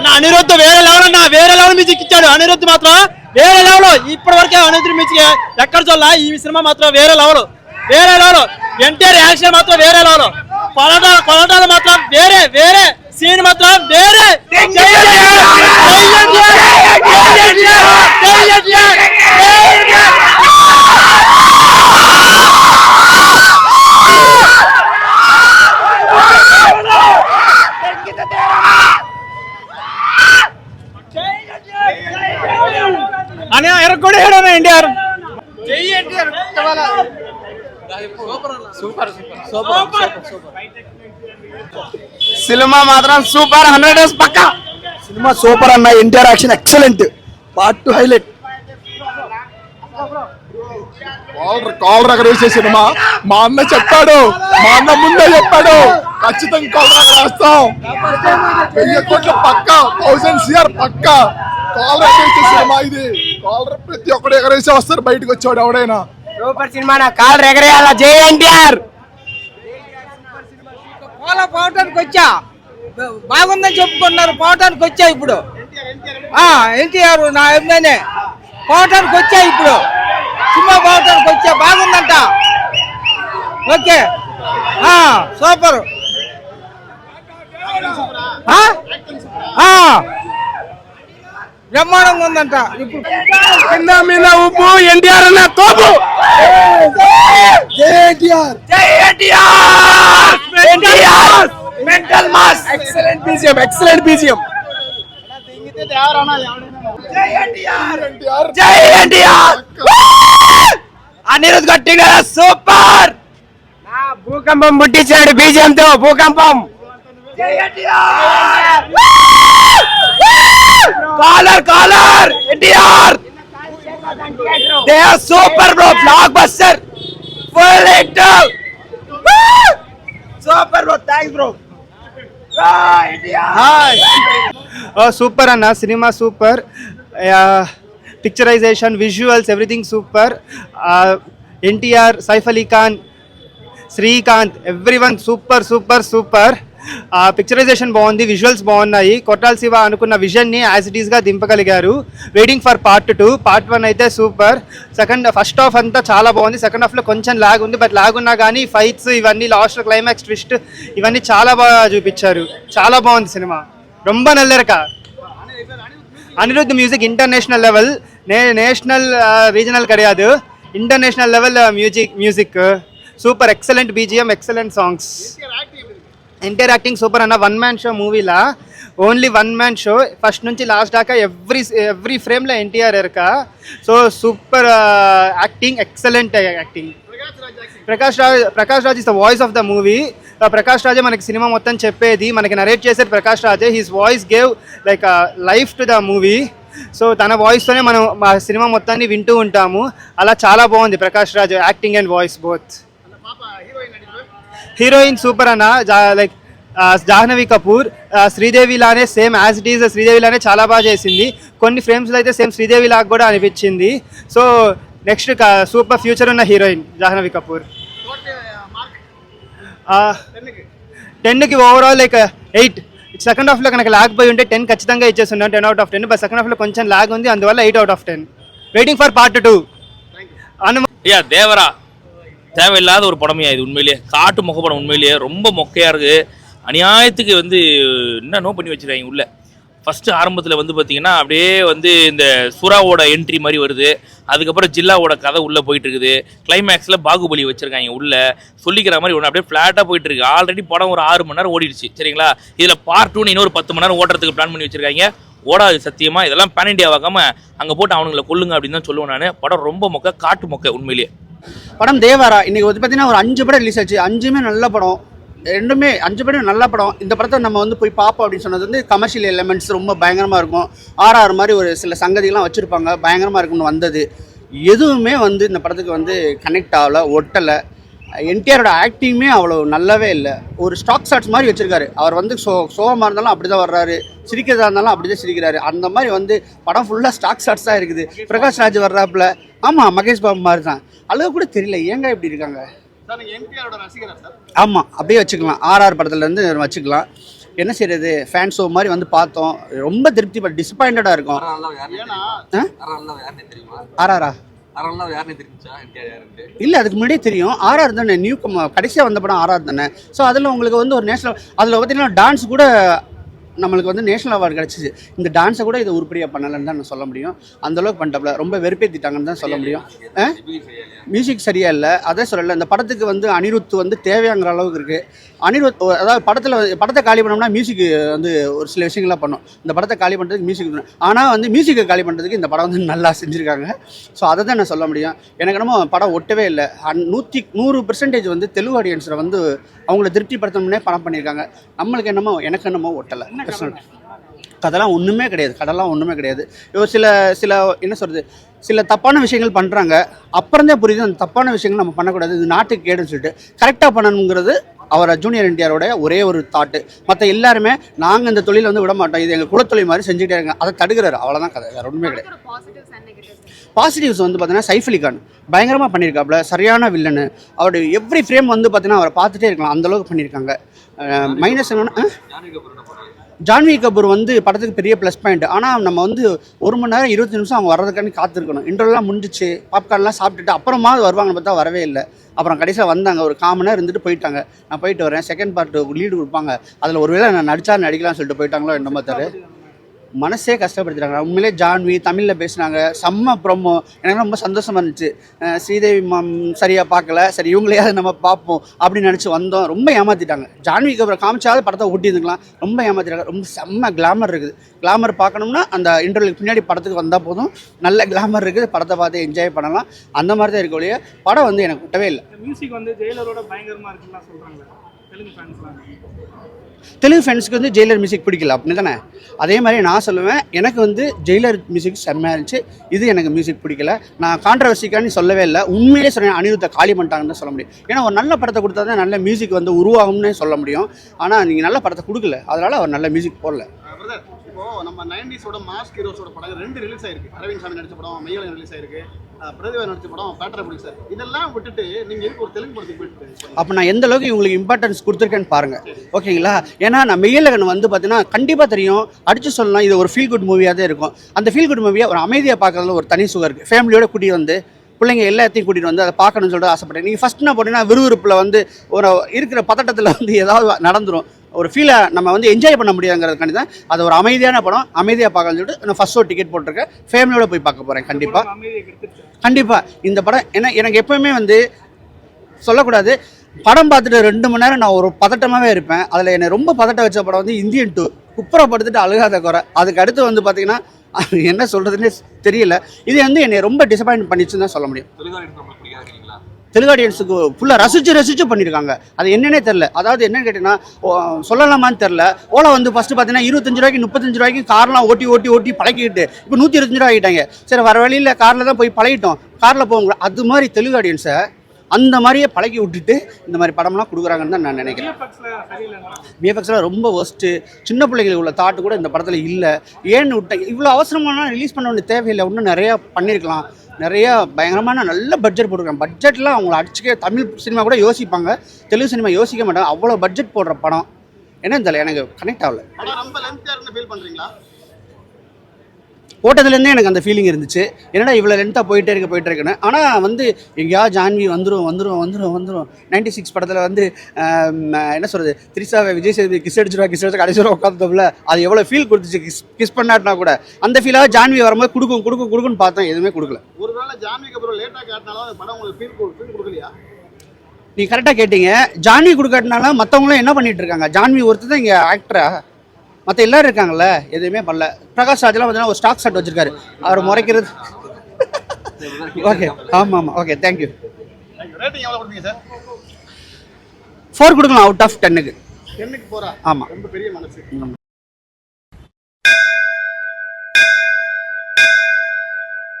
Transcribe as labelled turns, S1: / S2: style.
S1: అన్న అనిరుద్ధ్ వేరే లెవెల్ అన్న వేరే లెవెల్ మ్యూజిక్ ఇచ్చాడు అనిరుద్ధ మాత్రం వేరే లెవెల్ ఇప్పటి వరకే అనిరుద్ధ మ్యూజిక్ ఎక్కడ చూడాల ఈ సినిమా మాత్రం వేరే లెవెల్ వేరే లెవెల్ ఎన్టీఆర్ యాక్షన్ మాత్రం వేరే లెవెల్ కొలటాలు కొలటాలు మాత్రం వేరే వేరే సీన్ మాత్రం వేరే జై ఎన్టీఆర్! జై ఎన్టీఆర్! జై ఎన్టీఆర్! జై ఎన్టీఆర్! జై ఎన్టీఆర్!
S2: అని ఎరగొడే ఎన్టీఆర్
S3: సినిమా మాత్రం సూపర్ హండ్రెడ్ డేస్ పక్కా. సినిమా సూపర్ అన్న NTR action excellent. Part two highlight.
S4: Collar collar ఎక్కడ వేసే సినిమా. మా అన్న చెప్పాడు మా అన్న ముందే చెప్పాడు ఖచ్చితంగా కాలర్ ఎక్కడ వేస్తాం. వెయ్యి కోట్ల పక్క థౌసండ్ సిఆర్ పక్క కాలర్ వేసే సినిమా ఇది. కాలర్ ప్రతి ఒక్కడు ఎగరేసి వస్తారు బయటకు వచ్చాడు ఎవడైనా.
S3: సూపర్ సినిమా నా కాల్ రెగరేయాల. జై ఎన్టీఆర్.
S2: పోలా పోవటానికి వచ్చా? బాగుందని చెప్పుకున్నారు. పోవటానికి వచ్చా ఇప్పుడు? ఎన్టీఆర్ నా అభిమానే. పోవటానికి వచ్చా ఇప్పుడు? సినిమా పోవటానికి వచ్చా? బాగుందంట. ఓకే. ఆ, సూపర్. ఆ? ఆ. బ్రహ్మాండంగా ఉందంట. ఇప్పుడు
S3: కింద మీద ఉప్పు ఎన్టీఆర్ అన్న తోపు. Mental mass excellent BGM excellent BGM జై ఎన్టీఆర్! జై ఎన్టీఆర్. అనిరుద్ గట్టిగా సూపర్! నా భూకంపం పుట్టించాడు బీజిఎం తో భూకంపం. జై NTR! collar collar NTR they are super bro blockbuster full hit super bro thanks bro
S5: super అన్న cinema super picturisation visuals everything super NTR Saif Ali Khan Srikanth everyone super super super picturisation బాగుంది visuals బాగున్నాయి కొట్టాల శివ అనుకున్న విజన్ని as it ఈస్గా దింపగలిగారు waiting for part two part one అయితే super second first half అంతా చాలా బాగుంది సెకండ్ హాఫ్లో కొంచెం లాగ్ ఉంది బట్ లాగ్ ఉన్నా కానీ ఫైట్స్ ఇవన్నీ లాస్ట్ క్లైమాక్స్ ట్విస్ట్ ఇవన్నీ చాలా బాగా చూపించారు చాలా బాగుంది సినిమా ரொம்ப நல்லா இருக்கா அனிருத் மியூசிக் இன்டர்நேஷ்னல் லெவல் நே நேஷ்னல் ரீஜனல் கிடையாது international level music music super excellent BGM excellent songs NTR acting super అన్న one man show మూవీలా only one man show first నుంచి లాస్ట్ దాకా ఎవ్రీ ఎవ్రీ ఫ్రేమ్లో ఎన్టీఆర్ ఎరక so super acting excellent acting Prakash Raj Prakash Raj is the voice of the movie Prakash రాజే మనకి cinema మొత్తం చెప్పేది. మనకి narrate చేసేది ప్రకాష్ రాజే. His voice gave like life to the movie so తన వాయిస్తోనే మనం మా సినిమా మొత్తాన్ని వింటూ ఉంటాము. అలా చాలా బాగుంది Prakash Raj acting and voice both heroine super అన్న. లైక్ జాహ్నవి కపూర్ శ్రీదేవి లానే same as it is Sridevi లానే చాలా బాగా చేసింది. కొన్ని ఫ్రేమ్స్లో అయితే సేమ్ శ్రీదేవి లాగా కూడా అనిపించింది. సో నెక్స్ట్ సూపర్ ఫ్యూచర్ ఉన్న హీరోయిన్ జాహ్నవి కపూర్. టెన్కి ఓవరాల్ లైక్ ఎయిట్ సెకండ్ హాఫ్లో కనుక లాగ్ పోయి ఉంటే టెన్ ఖచ్చితంగా ఇచ్చేస్తున్నాను ten out of ten but second హాఫ్లో కొంచెం లాగ్ ఉంది. అందువల్ల eight out of ten waiting for part two అను
S6: యా దేవరా தேவையில்லாத ஒரு படமையா இது உண்மையிலேயே. காட்டு முகப்படம் உண்மையிலேயே ரொம்ப மொக்கையாக இருக்குது அநியாயத்துக்கு வந்து என்னென்னோ பண்ணி வச்சுருக்காங்க உள்ள. ஃபஸ்ட்டு ஆரம்பத்தில் வந்து பார்த்தீங்கன்னா அப்படியே வந்து இந்த சுறாவோட என்ட்ரி மாதிரி வருது. அதுக்கப்புறம் ஜில்லாவோட கதை உள்ளே போயிட்டு இருக்குது. கிளைமேக்ஸில் பாகுபலி வச்சுருக்காங்க உள்ளே. சொல்லிக்கிற மாதிரி ஒன்று அப்படியே ஃப்ளாட்டாக போயிட்டுருக்கு ஆல்ரெடி படம் ஒரு ஆறு மணி நேரம் ஓடிடுச்சு. சரிங்களா? இதில் பார்ட் டூன்னு இன்னொரு பத்து மணி நேரம் ஓட்டுறதுக்கு பிளான் பண்ணி வச்சுருக்காங்க. ஓடாது சத்தியமாக இதெல்லாம் பேன் இண்டியா வாக்காம அங்கே போட்டு அவனுங்களை கொல்லுங்க அப்படின்னு தான் சொல்லுவேன் நான். படம் ரொம்ப மொக்க காட்டு மொக்க உண்மையிலேயே.
S7: படம் தேவாரா. இன்றைக்கி வந்து பார்த்தீங்கன்னா ஒரு அஞ்சு படம் ரிலீஸ் ஆச்சு. அஞ்சுமே நல்ல படம். ரெண்டுமே அஞ்சு படம் நல்ல படம். இந்த படத்தை நம்ம வந்து போய் பார்ப்போம் அப்படின்னு சொன்னது வந்து கமர்ஷியல் எலிமெண்ட்ஸ் ரொம்ப பயங்கரமாக இருக்கும். ஆர்ஆர் மாதிரி ஒரு சில சங்கதிகள்லாம் வச்சுருப்பாங்க. பயங்கரமாக இருக்கும்னு வந்தது. எதுவுமே வந்து இந்த படத்துக்கு வந்து கனெக்ட் ஆகலை ஒட்டலை. என்டிஆரோட ஆக்டிங்குமே அவ்வளோ நல்லாவே இல்லை. ஒரு ஸ்டாக் ஷாட்ஸ் மாதிரி வச்சுருக்காரு. அவர் வந்து சோ சோகமாக இருந்தாலும் அப்படி தான் வர்றாரு. சிரிக்கிறதா இருந்தாலும் அப்படி தான் சிரிக்கிறாரு. அந்த மாதிரி வந்து படம் ஃபுல்லாக ஸ்டாக் ஷாட்ஸ் தான் இருக்குது. பிரகாஷ் ராஜ் வர்றாப்புல. ஆமாம் மகேஷ் பாபு மாதிரி தான் அழுக கூட தெரியல. ஏங்க இப்படி இருக்காங்க? ஆமாம் அப்படியே வச்சுக்கலாம். ஆர்ஆர் படத்துலேருந்து வச்சுக்கலாம். என்ன செய்யறது ஃபேன் ஷோ மாதிரி வந்து பார்த்தோம். ரொம்ப திருப்தி டிசப்பாயிண்டடாக இருக்கும். ஆர்ஆரா இல்லை அதுக்கு முன்னாடியே தெரியும். ஆர்ஆர் தானே நியூ கடைசியாக வந்த படம் ஆர்ஆர் தானே. ஸோ அதில் உங்களுக்கு வந்து ஒரு நேஷனல் அதில் பார்த்தீங்கன்னா டான்ஸ் கூட நம்மளுக்கு வந்து நேஷனல் அவார்டு கிடச்சிச்சு. இந்த டான்ஸை கூட இதை உருப்படியாக பண்ணலைன்னு தான் நான் சொல்ல முடியும். அந்த அளவுக்கு பண்ணிட்டாப்ல ரொம்ப வெறுப்பேற்றிட்டாங்கன்னு தான் சொல்ல முடியும். மியூசிக் சரியா இல்லை. அதே சொல்லலை இந்த படத்துக்கு வந்து அனிருத் வந்து தேவையாங்கிற அளவுக்கு இருக்குது அனிருத் அதாவது படத்தில் படத்தை காலி பண்ணோம்னா மியூசிக் வந்து ஒரு சில விஷயங்கள்லாம் பண்ணும். இந்த படத்தை காலி பண்ணுறதுக்கு மியூசிக் ஆனால் வந்து மியூசிக்கை காலி பண்ணுறதுக்கு இந்த படம் வந்து நல்லா செஞ்சுருக்காங்க. ஸோ அதை தான் நான் சொல்ல முடியும். எனக்கு என்னமோ படம் ஒட்டவே இல்லை. அன் நூற்றி நூறு பெர்சன்டேஜ் வந்து தெலுங்கு ஆடியன்ஸில் வந்து அவங்கள திருப்திப்படுத்தணும்னே படம் பண்ணியிருக்காங்க. நம்மளுக்கு என்னமோ எனக்கு என்னமோ ஒட்டலை. கதெல்லாம் ஒன்றுமே கிடையாது. கடலாம் ஒன்றுமே கிடையாது. இப்போ சில சில என்ன சொல்கிறது சில தப்பான விஷயங்கள் பண்ணுறாங்க அப்புறம்தான் புரியுது அந்த தப்பான விஷயங்கள் நம்ம பண்ணக்கூடாது. இது நாட்டுக்கு கேடுன்னு சொல்லிட்டு கரெக்டாக பண்ணணுங்கிறது அவர் ஜூனியர் என்டிஆரோட ஒரே ஒரு தாட்டு மற்ற எல்லாருமே நாங்கள் இந்த தொழிலை வந்து விட மாட்டோம். இது எங்கள் குலத்தொழில் மாதிரி செஞ்சுட்டே இருங்க. அதை தடுக்கிறாரு. அவ்வளோதான் கதை. வேறு ஒன்றுமே கிடையாது. பாசிட்டிவ்ஸ் வந்து பார்த்தீங்கன்னா சைஃப் அலி கான் பயங்கரமாக பண்ணியிருக்காப்புல. சரியான வில்லனு அவருடைய எவ்ரி ஃப்ரேம் வந்து பார்த்தீங்கன்னா அவரை பார்த்துட்டே இருக்கலாம். அந்த அளவுக்கு பண்ணியிருக்காங்க. மைனஸ் என்னன்னா ஜான்வி கபூர் வந்து படத்துக்கு பெரிய ப்ளஸ் பாயிண்ட் ஆனால் நம்ம வந்து ஒரு மணி நேரம் இருபத்தி நிமிஷம் அவங்க வர்றதுக்காண்டி காத்திருக்கணும். இன்டர்வெல்லாம் முடிஞ்சிச்சு. பாப்கார்ன்லாம் சாப்பிட்டுட்டு அப்புறமா வருவாங்கன்னு பார்த்தா வரவே இல்லை. அப்புறம் கடைசியாக வந்தாங்க. ஒரு காமனாக இருந்துட்டு போயிட்டாங்க. நான் போயிட்டு வரேன். செகண்ட் பார்ட்டு லீடு கொடுப்பாங்க. அதில் ஒருவேளை நான் நடிச்சா நடிக்கலாம்னு சொல்லிட்டு போயிட்டாங்களோ என்னமோ தெரியல. மனசே கஷ்டப்படுத்திட்டாங்க. உண்மையிலே ஜான்வி தமிழில் பேசினாங்க. செம்ம ப்ரொமோ எனக்கு ரொம்ப சந்தோஷமாக இருந்துச்சு. ஸ்ரீதேவி மாம் சரியாக பார்க்கல. சரி இவங்களையாவது நம்ம பார்ப்போம் அப்படின்னு நினச்சி வந்தோம். ரொம்ப ஏமாற்றிட்டாங்க ஜான்விக்கு அப்புறம் காமிச்சாவது படத்தை ஓட்டியிருந்துக்கலாம் ரொம்ப ஏமாற்றிட்டாங்க ரொம்ப செம்ம கிளாமர் இருக்குது. கிளாமர் பார்க்கணும்னா அந்த இன்டர்வியூக்கு பின்னாடி படத்துக்கு வந்தால் போதும். நல்ல கிளாமர் இருக்குது. படத்தை பார்த்து என்ஜாய் பண்ணலாம். அந்த மாதிரி தான் இருக்க ஒழிய படம் வந்து எனக்கு விட்டவே இல்லை.
S5: மியூசிக் வந்து ஜெயிலரோட பயங்கரமாக இருக்குன்னு சொல்கிறாங்க தெலுங்கு
S7: ஃபேன்ஸுக்கு வந்து ஜெயிலர் மியூசிக் பிடிக்கல அப்படி தானே அதே மாதிரி நான் சொல்லுவேன் எனக்கு வந்து ஜெயிலர் மியூசிக் செம்மையாக இருந்துச்சு. இது எனக்கு மியூசிக் பிடிக்கல. நான் கான்ட்ரவர்சிக்கான்னு சொல்லவே இல்லை. உண்மையிலே சொல்றேன் அனிருத்தை காலி பண்ணிட்டாங்கன்னு தான் சொல்ல முடியும். ஏன்னா ஒரு நல்ல படத்தை கொடுத்தா தான் நல்ல மியூசிக் வந்து உருவாகும்னு சொல்ல முடியும். ஆனால் நீங்கள் நல்ல படத்தை கொடுக்கல. அதனால் அவர் நல்ல மியூசிக் போடல.
S3: இப்போ நம்ம நைன்டிஸோட மாஸ் ஹீரோஸோட படம் ரெண்டு ரிலீஸ் ஆயிருக்கு. அரவிந்த் சாமி நடிச்ச படம் மெய்யலை ரிலீஸ் ஆயிருக்கு. அஹ் பிரதிபா நடிச்ச படம் பேட்டரை பிடிச்சி சார் இதெல்லாம் விட்டுட்டு நீங்க எதுக்கு ஒரு தெலுங்கு படத்துக்கு போயிட்டு
S7: அப்போ நான் எந்த அளவுக்கு இவங்களுக்கு இம்பார்ட்டன்ஸ் கொடுத்துருக்கேன்னு பாருங்க. ஓகேங்களா? ஏன்னா நான் மெய்யலகன் வந்து பார்த்தீங்கன்னா கண்டிப்பாக தெரியும். அடிச்சு சொல்லலாம் இது ஒரு ஃபீல் குட் மூவியாக தான் இருக்கும். அந்த ஃபீல் குட் மூவியை ஒரு அமைதியாக பார்க்கறதுல ஒரு தனி சுகம் இருக்குது ஃபேமிலியோட கூட்டிட்டு வந்து பிள்ளைங்க எல்லாத்தையும் கூட்டிகிட்டு வந்து அதை பார்க்கணும்னு சொல்லிட்டு ஆசைப்பட்டேன். நீங்கள் ஃபஸ்ட் என்ன போட்டீங்கன்னா விறுவிறுப்பில் வந்து ஒரு இருக்கிற பதட்டத்தில் வந்து ஏதாவது நடந்துரும். ஒரு ஃபீலை நம்ம வந்து என்ஜாய் பண்ண முடியாங்கிறதுக்காண்டி தான் அது ஒரு அமைதியான படம் அமைதியாக பார்க்கணும்னு சொல்லிட்டு நான் ஃபஸ்ட் ஷோ டிக்கெட் போட்டிருக்கேன். ஃபேமிலியோட போய் பார்க்க போகிறேன் கண்டிப்பாக கண்டிப்பாக இந்த படம் ஏன்னா எனக்கு எப்பவுமே வந்து சொல்லக்கூடாது படம் பார்த்துட்டு ரெண்டு மணி நேரம் நான் ஒரு பதட்டமாகவே இருப்பேன். அதில் என்னை ரொம்ப பதட்ட வச்ச படம் வந்து இந்தியன் டூ குப்புறப்படுத்திட்டு அழுகாத குறை. அதுக்கு அடுத்து வந்து பார்த்தீங்கன்னா என்ன சொல்கிறதுனே தெரியல. இது வந்து என்னை ரொம்ப டிசப்பாயின்ட் பண்ணிச்சுன்னு தான் சொல்ல முடியும். தெலுங்கு ஆடியன்ஸுக்கு ஃபுல்லாக ரசிச்சு ரசிச்சு பண்ணியிருக்காங்க அது என்னன்னே தெரில அதாவது என்னன்னு கேட்டிங்கன்னா ஓ, சொல்லலாமான்னு தெரில ஓலா வந்து ஃபஸ்ட்டு பார்த்தீங்கன்னா இருபத்தஞ்சு ரூபாய்க்கு முப்பத்தஞ்சு ரூபாய்க்கு கார்லாம் ஓட்டி ஓட்டி ஓட்டி பழக்கிட்டு இப்போ நூற்றி இருபத்தஞ்சு ரூபா ஆகிட்டாங்க. சரி வர வழியில் காரில் தான் போய் பழகிட்டோம். காரில் போங்க அது மாதிரி தெலுங்கு ஆடியன்ஸை அந்த மாதிரியே பழகி விட்டுட்டு இந்த மாதிரி படம்லாம் கொடுக்குறாங்கன்னு தான் நான் நினைக்கிறேன். விஎஃப்எக்ஸ்லாம் ரொம்ப ஒஸ்ட்டு சின்ன பிள்ளைங்களுக்கு உள்ள தாட்டு கூட இந்த படத்தில் இல்லை. ஏன்னு விட்டேன் இவ்வளோ அவசரமான ரிலீஸ் பண்ண வேண்டிய தேவையில்லை. இன்னும் நிறையா பண்ணியிருக்கலாம் நிறையா பயங்கரமான நல்ல பட்ஜெட் போட்டிருக்காங்க. பட்ஜெட்லாம் அவங்கள அடிச்சுக்க தமிழ் சினிமா கூட யோசிப்பாங்க. தெலுங்கு சினிமா யோசிக்க மாட்டாங்க. அவ்வளோ பட்ஜெட் போடுற படம். என்னன்னு தெரியல எனக்கு கனெக்ட் ஆகல.
S3: ரொம்ப லென்த்தாக இருந்து ஃபீல் பண்ணுறீங்களா
S7: போட்டதுலேருந்தே எனக்கு அந்த ஃபீலிங் இருந்துச்சு. என்னடா இவ்வளோ லென்த்தாக போயிட்டே இருக்க போயிட்டே இருக்குன்னு. ஆனால் வந்து எங்கேயா ஜான்வி வந்துரும் வந்துரும் வந்துரும் வந்துரும். நைன்டி சிக்ஸ் படத்தில் வந்து என்ன சொல்கிறது திரிசாவை விஜய் சேதுபதி கிஸ் அடிச்சிருவா கிஸ் அடிச்சு கடைசி உட்காந்துல அது எவ்வளோ ஃபீல் கொடுத்துச்சு கிஸ் கிஸ் பண்ணாட்டினா கூட. அந்த ஃபீலாக ஜான்வி வரும்போது கொடுக்கும் கொடுக்கும் கொடுக்குன்னு பார்த்தேன் எதுவுமே கொடுக்கல.
S3: ஒருவேளை ஜான்விக்கு அப்புறம் லேட்டா கேட்டாலும் படம் உங்களுக்கு ஃபீல் ஃபீல் கொடுக்கலையா?
S7: நீ கரெக்டாக கேட்டீங்க. ஜான்வி கொடுக்காட்டினால மற்றவங்களும் என்ன பண்ணிட்டு இருக்காங்க? ஜான்வி ஒருத்தர் தான் இங்கே ஆக்டரா மற்ற எல்லாரும் இருக்காங்கல்ல எதுவுமே பண்ணல. பிரகாஷ் ராஜ்லாம் பார்த்தீங்கன்னா ஒரு ஸ்டாக் ஷாட் வச்சிருக்காரு. அவர் முறைக்கிறது. ஓகே ஆமாம். ஆமாம் ஓகே தேங்க்யூ ஃபோர் கொடுக்கலாம் அவுட் ஆஃப் டென்னுக்கு
S3: டென்னுக்கு போறா?
S7: ஆமாம்
S3: ரொம்ப பெரிய மனசு.